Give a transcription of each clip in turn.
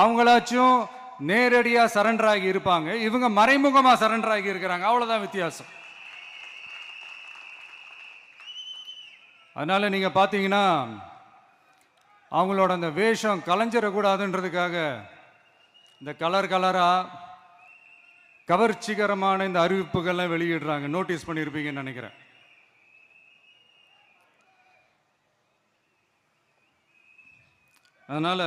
அவங்களாச்சும் நேரடியாக சரண்டர் ஆகி இருப்பாங்க. இவங்க மறைமுகமாக சரண்டர் ஆகி இருக்கிறாங்க. அவ்வளோதான் வித்தியாசம். அதனால் நீங்கள் பார்த்தீங்கன்னா அவங்களோட அந்த வேஷம் கலைஞ்சிடக்கூடாதுன்றதுக்காக இந்த கலர் கலராக கவர்ச்சிகரமான இந்த அறிவிப்புகள்லாம் வெளியிடுறாங்க. நோட்டீஸ் பண்ணியிருப்பீங்கன்னு நினைக்கிறேன். அதனால்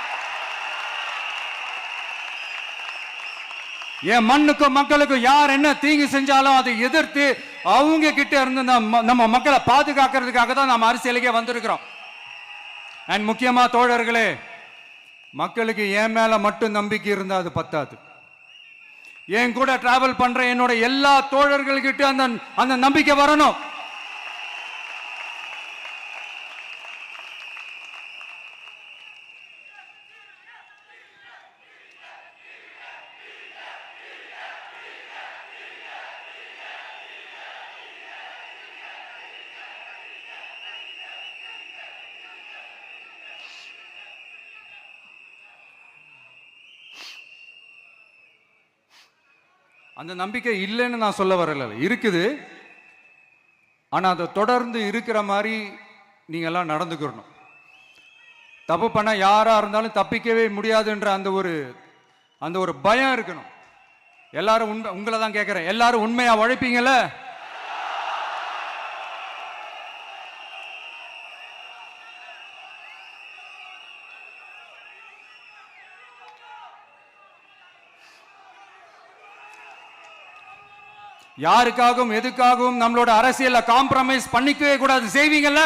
என் மண்ணுக்கும் மக்களுக்கும் யார் என்ன தீங்கு செஞ்சாலும் அதை எதிர்த்து அவங்க கிட்ட இருந்து நம்ம நம்ம மக்களை பாதுகாக்கிறதுக்காக தான் நம்ம அரசியலுக்கே வந்திருக்கிறோம். அண்ட் முக்கியமா தோழர்களே மக்களுக்கு என் மேல மட்டும் நம்பிக்கை இருந்தால் அது பத்தாது. என் கூட டிராவல் பண்ற என்னோட எல்லா தோழர்கள்கிட்ட அந்த அந்த நம்பிக்கை வரணும். அந்த நம்பிக்கை இல்லைன்னு நான் சொல்ல வரல. இருக்குது. ஆனால் அதை தொடர்ந்து இருக்கிற மாதிரி நீங்கள்லாம் நடந்துக்கிறணும் தப்பு பண்ண யாராக இருந்தாலும் தப்பிக்கவே முடியாதுன்ற அந்த ஒரு அந்த ஒரு பயம் இருக்கணும். எல்லாரும் உண்மை உங்களை தான் கேட்குறேன் எல்லாரும் உண்மையாக உழைப்பீங்களே யாருக்காகவும் எதுக்காகவும் நம்மளோட அரசியல காம்ப்ரமைஸ் பண்ணிக்கவே கூடாது. செய்வீங்கல்ல?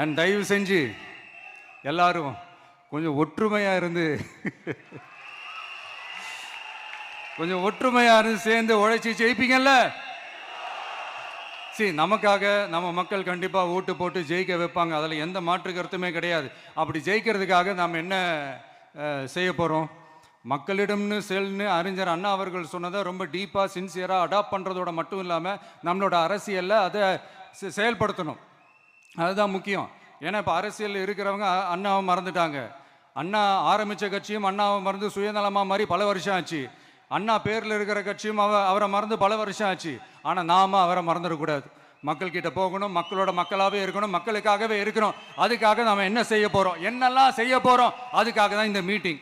அண்ட் தயவு செஞ்சு எல்லாரும் கொஞ்சம் ஒற்றுமையா இருந்து கொஞ்சம் ஒற்றுமையா இருந்து சேர்ந்து உழைச்சி ஜெயிப்பீங்கல்ல? சரி நமக்காக நம்ம மக்கள் கண்டிப்பாக ஓட்டு போட்டு ஜெயிக்க வைப்பாங்க. அதில் எந்த மாற்று கருத்துமே கிடையாது. அப்படி ஜெயிக்கிறதுக்காக நாம் என்ன செய்ய போகிறோம் மக்களிடம்னு செல்னு அறிஞர் அண்ணா அவர்கள் சொன்னதை ரொம்ப டீப்பாக சின்சியராக அடாப்ட் பண்ணுறதோட மட்டும் இல்லாமல் நம்மளோட அரசியலில் அதை செ- செயல்படுத்தணும். அதுதான் முக்கியம். ஏன்னா இப்போ அரசியல் இருக்கிறவங்க அண்ணாவை மறந்துட்டாங்க. அண்ணா ஆரம்பித்த கட்சியும் அண்ணாவை மறந்து சுயநலமாக மாதிரி பல வருஷம் ஆச்சு. அண்ணா பேரில் இருக்கிற கட்சியும் அவ அவரை மறந்து பல வருஷம் ஆச்சு. ஆனால் நாம அவரை மறந்துடக்கூடாது மக்கள்கிட்ட போகணும் மக்களோட மக்களாகவே இருக்கணும் மக்களுக்காகவே இருக்கணும் அதுக்காக நாம் என்ன செய்ய போகிறோம் என்னெல்லாம் செய்ய போகிறோம் அதுக்காக தான் இந்த மீட்டிங்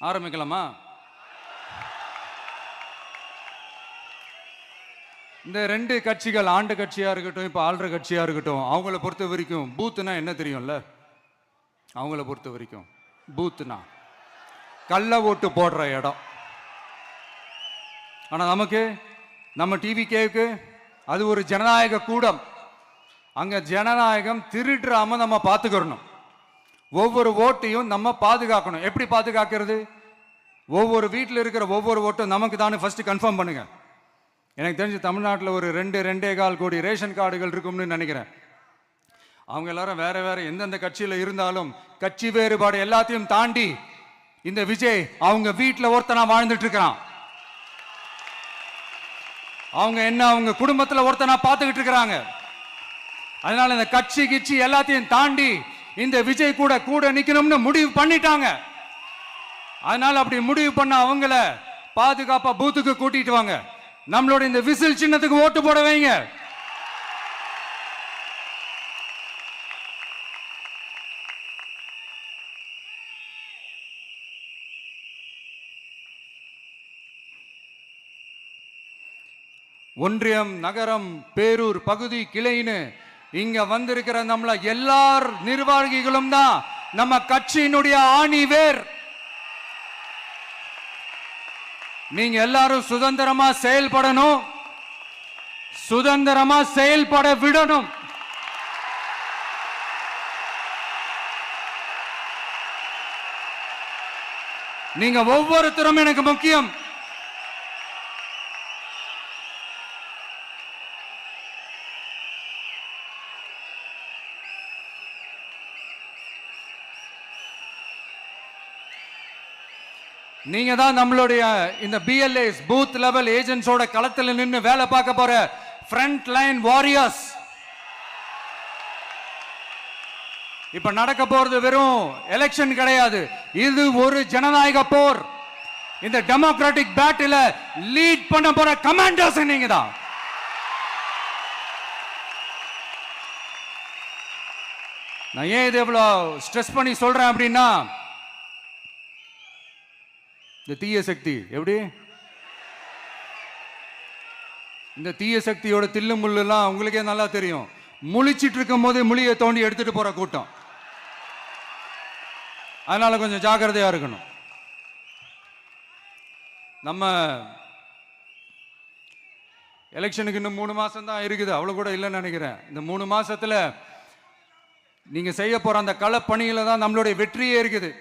ஆரம்பிக்கலாமா? இந்த ரெண்டு கட்சிகள் ஆண்டு கட்சியா இருக்கட்டும் இப்போ ஆள்ற கட்சியா இருக்கட்டும் அவங்கள பொறுத்த வரைக்கும் பூத்துனா என்ன தெரியும்ல? அவங்கள பொறுத்த வரைக்கும் பூத்துனா கள்ள ஓட்டு போடுற இடம். ஆனா நமக்கு நம்ம டிவி கேவுக்கு அது ஒரு ஜனநாயக கூடம். அங்க ஜனநாயகம் திருடுறாம நம்ம பார்த்துக்கிறணும் ஒவ்வொரு ஓட்டையும் நம்ம பாதுகாக்கணும். எப்படி பாதுகாக்கிறது? ஒவ்வொரு வீட்டில் இருக்கிற ஒவ்வொரு ஓட்டும் நமக்கு தானே ஃபஸ்ட்டு கன்ஃபார்ம் பண்ணுங்க. எனக்கு தெரிஞ்சு தமிழ்நாட்டில் ஒரு ரெண்டு ரெண்டே கால் கோடி ரேஷன் கார்டுகள் இருக்கும்னு நினைக்கிறேன். அவங்க எல்லாரும் வேற வேற எந்தெந்த கட்சியில் இருந்தாலும் கட்சி வேறுபாடு எல்லாத்தையும் தாண்டி இந்த விஜய் அவங்க வீட்டில் ஒருத்தனா வாழ்ந்துட்டு இருக்கிறான் அவங்க என்ன அவங்க குடும்பத்தில் ஒருத்தனா பார்த்துக்கிட்டு இருக்கிறாங்க. அதனால இந்த கட்சி கிச்சி எல்லாத்தையும் தாண்டி இந்த விஜய் கூட கூட நிக்கணும்னு முடிவு பண்ணிட்டாங்க. அதனால அப்படி முடிவு பண்ண அவங்கள பாதுகாப்பா பூத்துக்கு கூட்டிட்டு வாங்க. நம்மளோட இந்த விசில் சின்னத்துக்கு ஓட்டு போட வைங்க. ஒன்றியம் நகரம் பேரூர் பகுதி கிளைன்னு இங்க வந்திருக்கிற நம்மள எல்லார் நிர்வாகிகளும் தான் நம்ம கட்சியினுடைய ஆணி வேர். நீங்க எல்லாரும் சுதந்திரமா செயல்படணும். சுதந்திரமா செயல்பட விடணும். நீங்க ஒவ்வொருத்தரும் எனக்கு முக்கியம். நீங்க தான் நம்மளுடைய இந்த பிஎல்ஏஸ் பூத் லெவல் ஏஜென்ட்ஸோட களத்தில் நின்று வேலை பார்க்க போற ஃப்ரண்ட் லைன் வாரியர்ஸ் இப்ப நடக்க போறது வெறும் எலெக்ஷன் கிடையாது. இது ஒரு ஜனநாயக போர். இந்த டெமோக்ராட்டிக் பேட்டில லீட் பண்ண போற கமாண்டர்ஸ் நீங்க தான் நான் ஏன் இது எவ்வளோ ஸ்ட்ரெஸ் பண்ணி சொல்றேன் அப்படின்னா இந்த தீய சக்தி எப்படி? இந்த தீய சக்தியோட தில்லு முள்ளுலாம் உங்களுக்கே நல்லா தெரியும். முழிச்சிட்டு இருக்கும் போதே முழியை தோண்டி எடுத்துட்டு போற கூட்டம். அதனால கொஞ்சம் ஜாக்கிரதையா இருக்கணும். நம்ம எலெக்ஷனுக்கு இன்னும் மூணு மாசம் தான் இருக்குது. அவ்வளவு கூட இல்லைன்னு நினைக்கிறேன். இந்த மூணு மாசத்துல நீங்க செய்ய போற அந்த களப்பணியில தான் நம்மளுடைய வெற்றியே இருக்குது.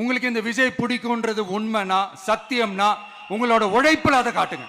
உங்களுக்கு இந்த விஜய் பிடிக்கும்ன்றது உண்மைனா சத்தியம்னா உங்களோட உழைப்பில் அதை காட்டுங்க.